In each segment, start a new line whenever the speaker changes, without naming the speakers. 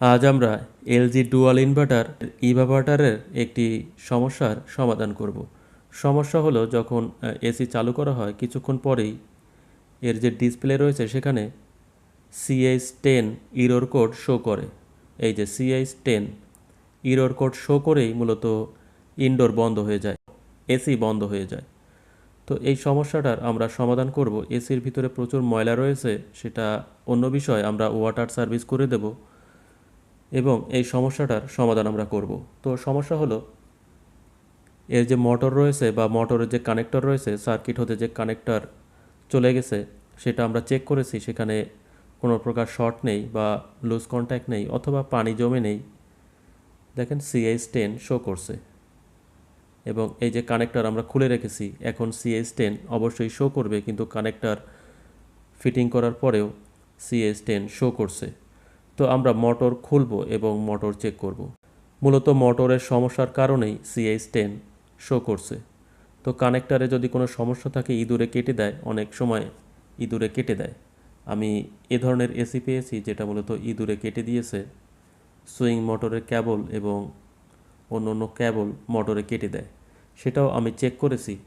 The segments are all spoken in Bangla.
আজ আমরা এলজি ডুয়াল ইনভার্টার ইভার্টারের একটি সমস্যার সমাধান করব। সমস্যা হলো যখন এসি চালু করা হয় কিছুক্ষণ পরেই, এর যে ডিসপ্লে রয়েছে সেখানে CH ten error code show করে। এই যে CH ten error code show করেই মূলত ইনডোর বন্ধ হয়ে যায়, এসি বন্ধ হয়ে যায়। তো এই সমস্যাটার আমরা সমাধান করব। এসির ভিতরে প্রচুর ময়লা রয়েছে, সেটা অন্য বিষয়, আমরা ওয়াটার সার্ভিস করে দেব। এবং এই সমস্যাটার সমাধান আমরা করব। তো সমস্যা হলো, এর যে মোটর রয়েছে বা মোটরের যে কানেক্টর রয়েছে, সার্কিট হতে যে কানেক্টর চলে গেছে, সেটা আমরা চেক করেছি। সেখানে কোনো প্রকার শর্ট নেই বা লুজ কন্ট্যাক্ট নেই অথবা পানি জমে নেই। দেখেন সিএইচ টেন শো করছে। এবং এই যে কানেক্টর আমরা খুলে রেখেছি, এখন সিএস টেন অবশ্যই শো করবে, কিন্তু কানেক্টর ফিটিং করার পরেও সিএস টেন শো করছে। তো আমরা মোটর খুলব এবং মোটর চেক করব। মূলত মোটরের সমস্যার কারণেই সিএস টেন শো করছে। তো কানেক্টারে যদি কোনো সমস্যা থাকে, ইঁদুরে কেটে দেয়, অনেক সময় ইঁদুরে কেটে দেয়। আমি এ ধরনের এসি পেয়েছি, যেটা মূলত ইঁদুরে কেটে দিয়েছে। সুইং মোটরের ক্যাবল এবং অন্য অন্য ক্যাবল মোটরে কেটে দেয়। সেটাও আমি চেক করেছি।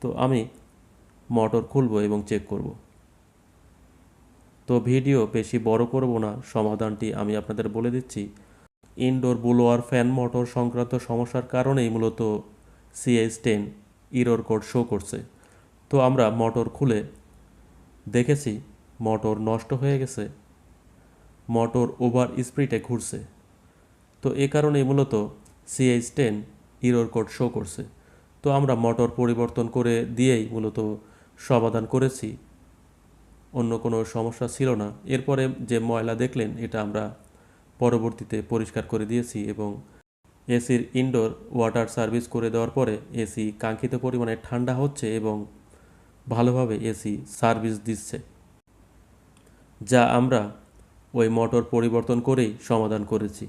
তো আমি মোটর খুলব এবং চেক করব। তো ভিডিও বেশি বড় করব না, সমাধানটি আমি আপনাদের বলে দিচ্ছি। ইনডোর বুলোয়ার ফ্যান মোটর সংক্রান্ত সমস্যার কারণেই মূলত CS ten error code show করছে। তো আমরা মোটর খুলে দেখেছি, মোটর নষ্ট হয়ে গেছে, মোটর ওভার স্পিডে ঘুরছে। তো এ কারণেই মূলত CH ten error code show করছে। তো আমরা মোটর পরিবর্তন করে দিয়েই মূলত সমাধান করেছি। অন্য কোনো সমস্যা ছিল না। এরপরে যে ময়লা দেখলেন, এটা আমরা পরবর্তীতে পরিষ্কার করে দিয়েছি এবং এসির ইনডোর ওয়াটার সার্ভিস করে দেওয়ার পরে এসি কাঙ্ক্ষিত পরিমাণে ঠান্ডা হচ্ছে এবং ভালোভাবে এসি সার্ভিস দিচ্ছে, যা আমরা ওই মোটর পরিবর্তন করেই সমাধান করেছি।